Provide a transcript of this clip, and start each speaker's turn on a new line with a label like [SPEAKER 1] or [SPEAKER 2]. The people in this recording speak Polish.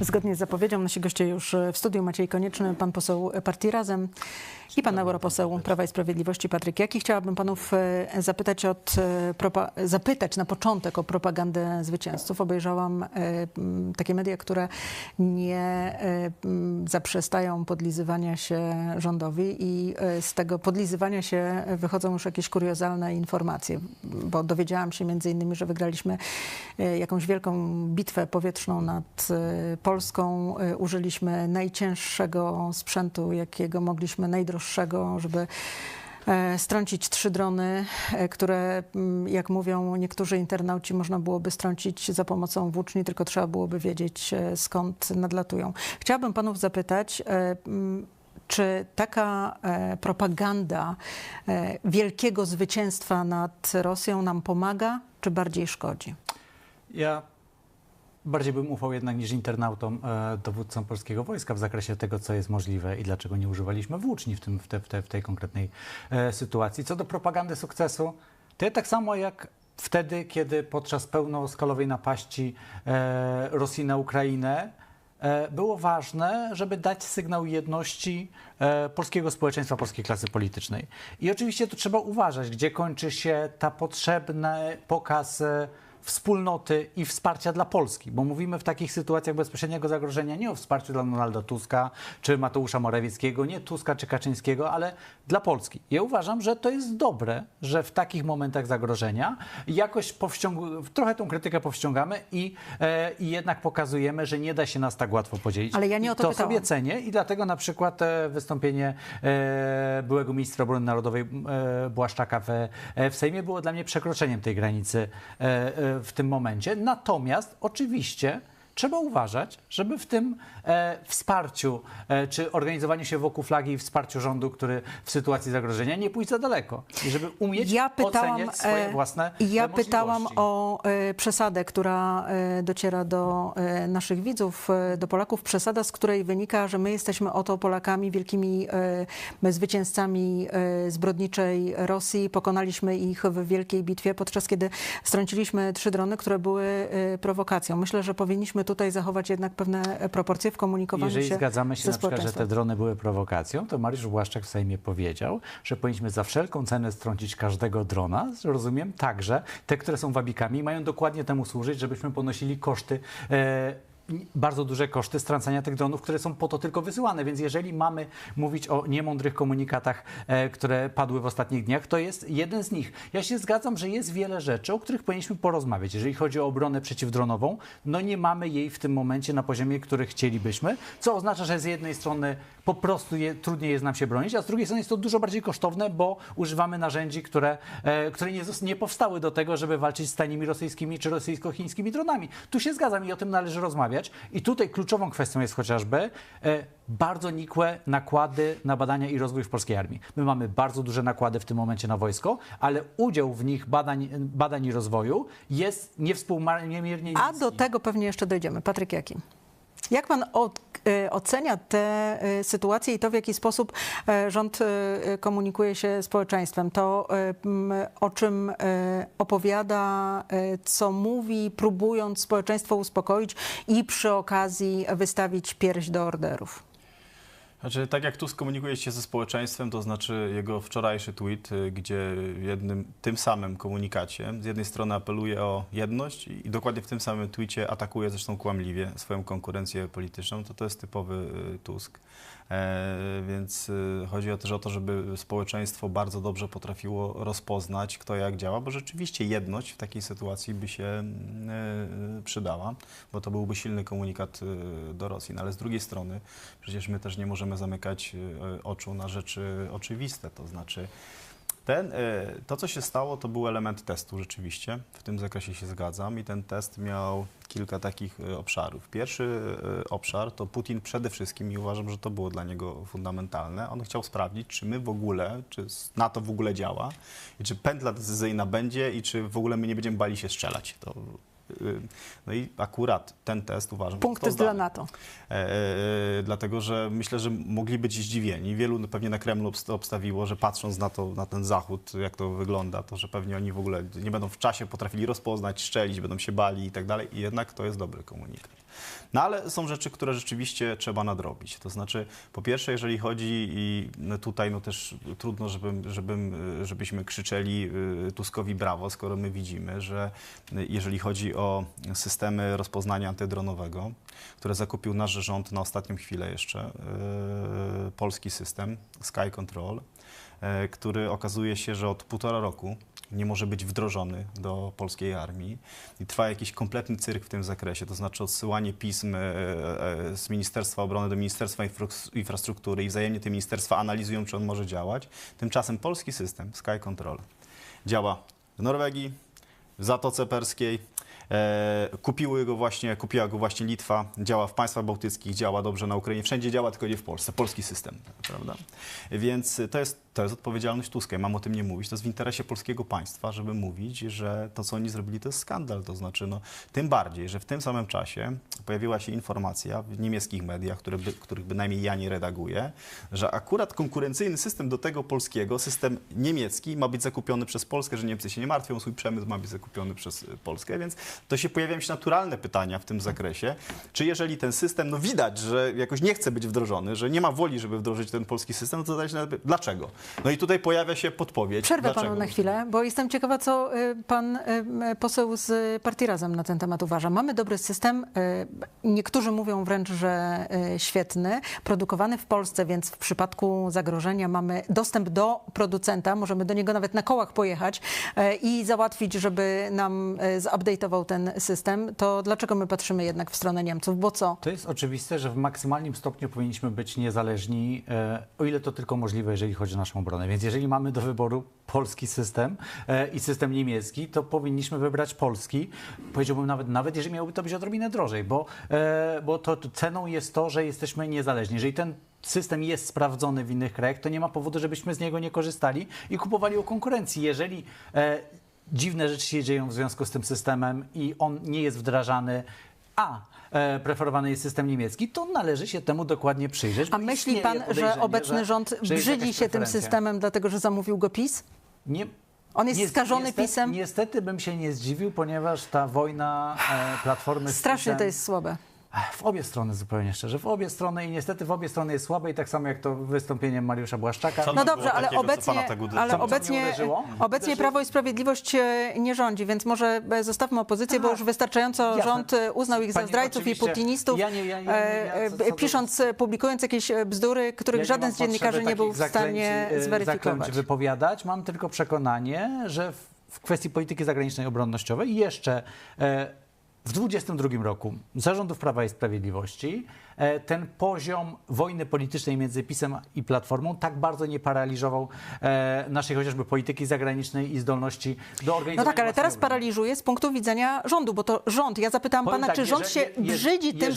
[SPEAKER 1] Zgodnie z zapowiedzią nasi goście już w studiu Maciej Konieczny, pan poseł Partii Razem i pan europoseł Prawa i Sprawiedliwości Patryk Jaki. Chciałabym panów e, zapytać, od, e, zapytać na początek o propagandę zwycięzców. Obejrzałam e, takie media, które nie zaprzestają podlizywania się rządowi i z tego podlizywania się wychodzą już jakieś kuriozalne informacje, bo dowiedziałam się między innymi, że wygraliśmy jakąś wielką bitwę powietrzną nad Polską. Użyliśmy najcięższego sprzętu, jakiego mogliśmy, najdroższego, żeby e, strącić trzy drony, e, które, mm, jak mówią niektórzy internauci, można byłoby strącić za pomocą włóczni, tylko trzeba byłoby wiedzieć, e, skąd nadlatują. Chciałabym panów zapytać, mm, czy taka propaganda wielkiego zwycięstwa nad Rosją nam pomaga, czy bardziej szkodzi?
[SPEAKER 2] Ja bardziej bym ufał jednak niż internautom, e, dowódcom polskiego wojska w zakresie tego, co jest możliwe i dlaczego nie używaliśmy włóczni w, tym, w, te, w, te, w tej konkretnej e, sytuacji. Co do propagandy sukcesu, to ja tak samo jak wtedy, kiedy podczas pełnoskalowej napaści e, Rosji na Ukrainę e, było ważne, żeby dać sygnał jedności e, polskiego społeczeństwa, polskiej klasy politycznej. I oczywiście tu trzeba uważać, gdzie kończy się ta potrzebny pokaz e, wspólnoty i wsparcia dla Polski, bo mówimy w takich sytuacjach bezpośredniego zagrożenia nie o wsparciu dla Donalda Tuska czy Mateusza Morawieckiego, nie Tuska czy Kaczyńskiego, ale dla Polski. Ja uważam, że to jest dobre, że w takich momentach zagrożenia jakoś trochę tą krytykę powściągamy i, e, i jednak pokazujemy, że nie da się nas tak łatwo podzielić.
[SPEAKER 1] Ale ja nie o to
[SPEAKER 2] to
[SPEAKER 1] pytałam.
[SPEAKER 2] sobie cenię i dlatego na przykład e, wystąpienie e, byłego ministra obrony narodowej e, Błaszczaka w, e, w Sejmie było dla mnie przekroczeniem tej granicy e, e, w tym momencie. Natomiast oczywiście trzeba uważać, żeby w tym e, wsparciu, e, czy organizowaniu się wokół flagi i wsparciu rządu, który w sytuacji zagrożenia nie pójść za daleko. I żeby umieć
[SPEAKER 1] Ja pytałam,
[SPEAKER 2] oceniać swoje
[SPEAKER 1] e,
[SPEAKER 2] własne
[SPEAKER 1] ja
[SPEAKER 2] e,
[SPEAKER 1] pytałam
[SPEAKER 2] możliwości.
[SPEAKER 1] o e, przesadę, która dociera do naszych widzów, do Polaków. Przesada, z której wynika, że my jesteśmy oto Polakami wielkimi zwycięzcami zbrodniczej Rosji. Pokonaliśmy ich w wielkiej bitwie, podczas kiedy strąciliśmy trzy drony, które były prowokacją. Myślę, że powinniśmy tutaj zachować jednak pewne proporcje w komunikowaniu
[SPEAKER 2] Jeżeli
[SPEAKER 1] się
[SPEAKER 2] zgadzamy się na przykład, że te drony były prowokacją, to Mariusz Błaszczak w Sejmie powiedział, że powinniśmy za wszelką cenę strącić każdego drona, rozumiem, także te, które są wabikami, mają dokładnie temu służyć, żebyśmy ponosili koszty. E, bardzo duże koszty stracania tych dronów, które są po to tylko wysyłane. Więc jeżeli mamy mówić o niemądrych komunikatach, e, które padły w ostatnich dniach, to jest jeden z nich. Ja się zgadzam, że jest wiele rzeczy, o których powinniśmy porozmawiać. Jeżeli chodzi o obronę przeciwdronową, no nie mamy jej w tym momencie na poziomie, który chcielibyśmy, co oznacza, że z jednej strony po prostu je, trudniej jest nam się bronić, a z drugiej strony jest to dużo bardziej kosztowne, bo używamy narzędzi, które, e, które nie, nie powstały do tego, żeby walczyć z tanimi rosyjskimi czy rosyjsko-chińskimi dronami. Tu się zgadzam i o tym należy rozmawiać. I tutaj kluczową kwestią jest chociażby e, bardzo nikłe nakłady na badania i rozwój w polskiej armii. My mamy bardzo duże nakłady w tym momencie na wojsko, ale udział w nich badań, badań i rozwoju jest niewspółmiernie
[SPEAKER 1] A
[SPEAKER 2] niski.
[SPEAKER 1] do tego pewnie jeszcze dojdziemy. Patryk Jaki? Jak pan od, ocenia tę e, sytuację i to, w jaki sposób e, rząd e, komunikuje się społeczeństwem? To, o czym opowiada, co mówi, próbując społeczeństwo uspokoić i przy okazji wystawić pierś do orderów?
[SPEAKER 3] Znaczy, tak jak tu skomunikuje się ze społeczeństwem, to znaczy jego wczorajszy tweet, y, gdzie w jednym, tym samym komunikacie z jednej strony apeluje o jedność i, i dokładnie w tym samym tweetie atakuje zresztą kłamliwie swoją konkurencję polityczną, to to jest typowy y, Tusk. E, więc y, chodzi też o to, żeby społeczeństwo bardzo dobrze potrafiło rozpoznać, kto jak działa, bo rzeczywiście jedność w takiej sytuacji by się mm, y, przydała, bo to byłby silny komunikat y, do Rosji. No ale z drugiej strony przecież my też nie możemy zamykać oczu na rzeczy oczywiste, to znaczy ten, y, to, co się stało, to był element testu rzeczywiście. W tym zakresie się zgadzam i ten test miał kilka takich y, obszarów. Pierwszy y, obszar to Putin przede wszystkim i uważam, że to było dla niego fundamentalne. On chciał sprawdzić, czy my w ogóle, czy NATO w ogóle działa i czy pętla decyzyjna będzie i czy w ogóle my nie będziemy bali się strzelać. To No i akurat ten test uważam,
[SPEAKER 1] Punkt
[SPEAKER 3] że
[SPEAKER 1] jest
[SPEAKER 3] został
[SPEAKER 1] dla. NATO.
[SPEAKER 3] E, e, dlatego, że myślę, że mogli być zdziwieni. Wielu pewnie na Kremlu obst- obstawiło, że patrząc na to, na ten zachód, jak to wygląda, to że pewnie oni w ogóle nie będą w czasie potrafili rozpoznać, szczelić, będą się bali i tak dalej. I jednak to jest dobry komunikat. No ale są rzeczy, które rzeczywiście trzeba nadrobić. To znaczy, po pierwsze, jeżeli chodzi i no, tutaj no też trudno, żebym, żebym, y, żebyśmy krzyczeli y, Tuskowi brawo, skoro my widzimy, że y, jeżeli chodzi o systemy rozpoznania antydronowego, które zakupił nasz rząd na ostatnią chwilę jeszcze, y, polski system Sky Control, y, który okazuje się, że od półtora roku nie może być wdrożony do polskiej armii i trwa jakiś kompletny cyrk w tym zakresie, to znaczy odsyłanie pism e, e, z Ministerstwa Obrony do Ministerstwa Infra- Infrastruktury i wzajemnie te ministerstwa analizują, czy on może działać. Tymczasem polski system Sky Control działa w Norwegii, w Zatoce Perskiej, E, kupiły go właśnie, kupiła go właśnie Litwa, działa w państwach bałtyckich, działa dobrze na Ukrainie, wszędzie działa, tylko nie w Polsce. Polski system, prawda? Więc to jest, to jest odpowiedzialność Tuska. i Mam o tym nie mówić. To jest w interesie polskiego państwa, żeby mówić, że to, co oni zrobili, to jest skandal. To znaczy, no, tym bardziej, że w tym samym czasie pojawiła się informacja w niemieckich mediach, które by, których bynajmniej ja nie redaguję, że akurat konkurencyjny system do tego polskiego, system niemiecki, ma być zakupiony przez Polskę, że Niemcy się nie martwią, swój przemysł ma być zakupiony przez y, Polskę, więc to się pojawiają się naturalne pytania w tym zakresie. Czy jeżeli ten system, no widać, że jakoś nie chce być wdrożony, że nie ma woli, żeby wdrożyć ten polski system, no to zadaje się dlaczego? No i tutaj pojawia się podpowiedź.
[SPEAKER 1] Przerwę
[SPEAKER 3] dlaczego.
[SPEAKER 1] panu na chwilę, bo jestem ciekawa, co y, pan y, poseł z Partii Razem na ten temat uważa. Mamy dobry system, y, niektórzy mówią wręcz, że świetny, produkowany w Polsce, więc w przypadku zagrożenia mamy dostęp do producenta, możemy do niego nawet na kołach pojechać i załatwić, żeby nam zupdate'ował ten system. To dlaczego my patrzymy jednak w stronę Niemców? Bo co?
[SPEAKER 2] To jest oczywiste, że w maksymalnym stopniu powinniśmy być niezależni, e, o ile to tylko możliwe, jeżeli chodzi o naszą obronę. Więc jeżeli mamy do wyboru polski system e, i system niemiecki, to powinniśmy wybrać polski. Powiedziałbym nawet, nawet jeżeli miałoby to być odrobinę drożej, bo, e, bo to ceną jest to, że jesteśmy niezależni. Jeżeli ten system jest sprawdzony w innych krajach, to nie ma powodu, żebyśmy z niego nie korzystali i kupowali u konkurencji. Jeżeli e, dziwne rzeczy się dzieją w związku z tym systemem i on nie jest wdrażany, a e, preferowany jest system niemiecki, to należy się temu dokładnie przyjrzeć.
[SPEAKER 1] A myśli pan, że obecny rząd
[SPEAKER 2] że jest
[SPEAKER 1] brzydzi się tym systemem, dlatego że zamówił go PiS?
[SPEAKER 2] Nie,
[SPEAKER 1] On jest skażony
[SPEAKER 2] niestety,
[SPEAKER 1] pisem?
[SPEAKER 2] Niestety bym się nie zdziwił, ponieważ ta wojna e, Platformy
[SPEAKER 1] Strasznie to jest słabe.
[SPEAKER 2] W obie strony zupełnie szczerze, w obie strony i niestety w obie strony jest słabe i tak samo jak to wystąpienie Mariusza Błaszczaka.
[SPEAKER 3] Co
[SPEAKER 1] No dobrze, ale
[SPEAKER 3] takiego,
[SPEAKER 1] obecnie, ale obecnie, obecnie Prawo i Sprawiedliwość e, nie rządzi, więc może e, zostawmy opozycję, bo
[SPEAKER 2] Tak.
[SPEAKER 1] już wystarczająco
[SPEAKER 2] Jasne.
[SPEAKER 1] rząd e, uznał ich za
[SPEAKER 2] Pani
[SPEAKER 1] zdrajców i putinistów,
[SPEAKER 2] Ja nie- ja nie- ja nie- ja co- co do-
[SPEAKER 1] pisząc, publikując jakieś bzdury, których żaden z dziennikarzy nie był w stanie zweryfikować.
[SPEAKER 2] wypowiadać. Mam tylko przekonanie, że w, w kwestii polityki zagranicznej i obronnościowej jeszcze e, w 2022 roku zarządów Prawa i Sprawiedliwości e, ten poziom wojny politycznej między PiSem i Platformą tak bardzo nie paraliżował e, naszej chociażby polityki zagranicznej i zdolności do
[SPEAKER 1] No
[SPEAKER 2] organizowania
[SPEAKER 1] tak, ale teraz paraliżuje z punktu widzenia rządu, bo to rząd. Ja zapytałam
[SPEAKER 2] Powiem
[SPEAKER 1] pana,
[SPEAKER 2] tak,
[SPEAKER 1] czy rząd
[SPEAKER 2] jeżeli-
[SPEAKER 1] się brzydzi tym